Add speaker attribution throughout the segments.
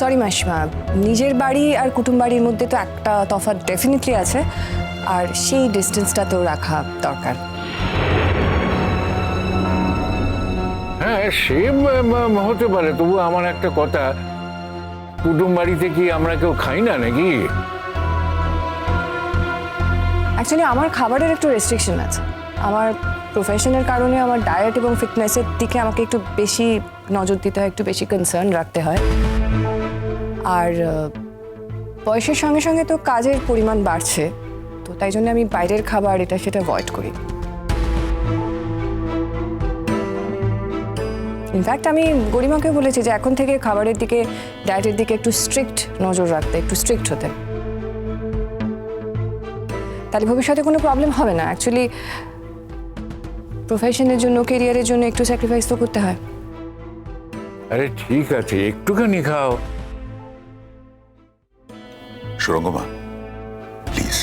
Speaker 1: Sorry মাসিমা নিজের বাড়ি আর কুটুম বাড়ির মধ্যে তো একটা তফাৎ ডেফিনেটলি আছে আর সেই ডিস্টেন্সটা তো রাখা দরকার।
Speaker 2: হ্যাঁ সে হতে পারে তবু আমার একটা কথা। কুটুম বাড়িতে কি আমরা কেউ খাই না নাকি?
Speaker 1: অ্যাকচুয়ালি আমার খাবারের একটু রেস্ট্রিকশন আছে। আমার প্রফেশনের কারণে আমার ডায়েট এবং ফিটনেসের দিকে আমাকে একটু বেশি নজর দিতে হয় একটু বেশি কনসার্ন রাখতে হয়। আর বয়সের সঙ্গে সঙ্গে তো কাজের পরিমাণ বাড়ছে। তো তাই জন্য আমি বাইরের খাবার এটা সেটা অ্যাভয়েড করি। ইনফ্যাক্ট আমি গরিমাকে বলেছি যে এখন থেকে খাবারের দিকে ডায়েটের দিকে একটু স্ট্রিক্ট নজর রাখতে, একটু স্ট্রিক্ট হতে। তাহলে ভবিষ্যতে কোনো প্রবলেম হবে না। অ্যাকচুয়ালি প্রফেশনের জন্য কেরিয়ারের জন্য একটু স্যাক্রিফাইস তো করতে হয়।
Speaker 2: আরে ঠিক আছে, একটুখানি খাও।
Speaker 3: সুরঙ্গমা প্লিজ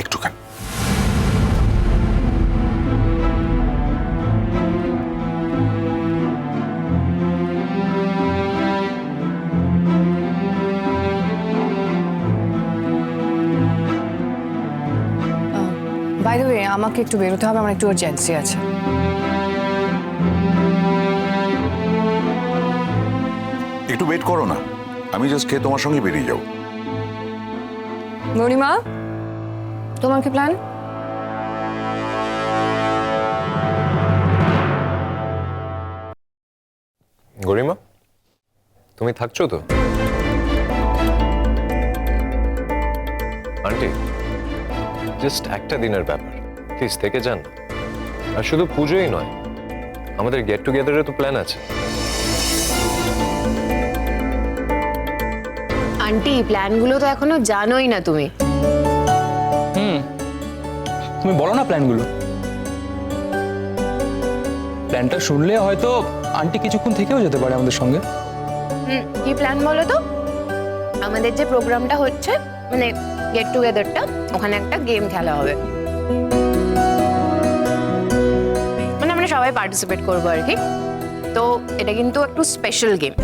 Speaker 3: একটুখানি।
Speaker 1: বাই দ্য ওয়ে আমাকে একটু বেরোতে হবে আমার একটু আর্জেন্সি আছে।
Speaker 3: একটু ওয়েট করো না। আমি জাস্ট খেয়ে তোমার সঙ্গে বেরিয়ে যাব।
Speaker 1: গরিমা তোমার কি প্ল্যান
Speaker 4: গরিমা, তুমি থাকছো তো? আন্টি জাস্ট একটা দিনের ব্যাপার। প্লিজ থেকে যান আর শুধু পুজোই নয়, আমাদের গেট টুগেদারের তো প্ল্যান আছে।
Speaker 5: আন্টি প্ল্যানগুলো তো এখনও জানোই না তুমি।
Speaker 6: হুম তুমি বলো না প্ল্যানগুলো প্ল্যানটা শুনলে হয়তো আন্টি কিছুক্ষণ থেকেও যেতে পারে আমাদের সঙ্গে।
Speaker 5: হুম কি প্ল্যান বলো তো? আমাদের যে প্রোগ্রামটা হচ্ছে মানে গেট টুগেদারটা ওখানে একটা গেম খেলা হবে। মানে আমরা সবাই পার্টিসিপেট করব আর কি। তো এটা কিন্তু একটু স্পেশাল গেম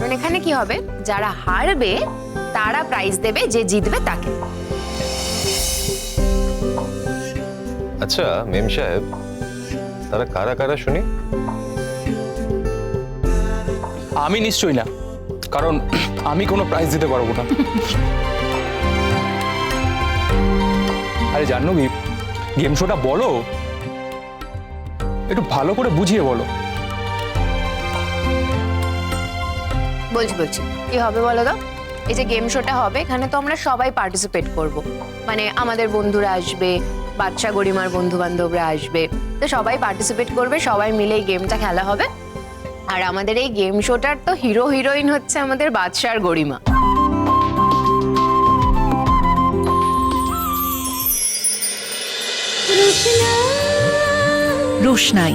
Speaker 5: কারণ এখানে কি হবে? যারা হারবে তারা প্রাইজ দেবে যে জিতবে তাকে।
Speaker 4: আচ্ছা মেম সাহেব তারা কারা কারা শুনি?
Speaker 6: আমি নিশ্চয়ই না কারণ আমি কোনো প্রাইজ দিতে পারব না। আরে জানো কি গেম শোটা বলো। একটু ভালো করে বুঝিয়ে বলো।
Speaker 5: বলছি বলছি। কি হবে বলো তো? এই যে গেম শোটা হবে, এখানে তো আমরা সবাই পার্টিসিপেট করব। মানে আমাদের বন্ধুরা আসবে, বাচ্চা গরিমার বন্ধু বান্ধবরা আসবে, তো সবাই পার্টিসিপেট করবে, সবাই মিলে এই গেমটা খেলা হবে। আর আমাদের এই গেম শোটার তো হিরো হিরোইন হচ্ছে আমাদের বাদশার গরিমা।
Speaker 7: রোশনাই।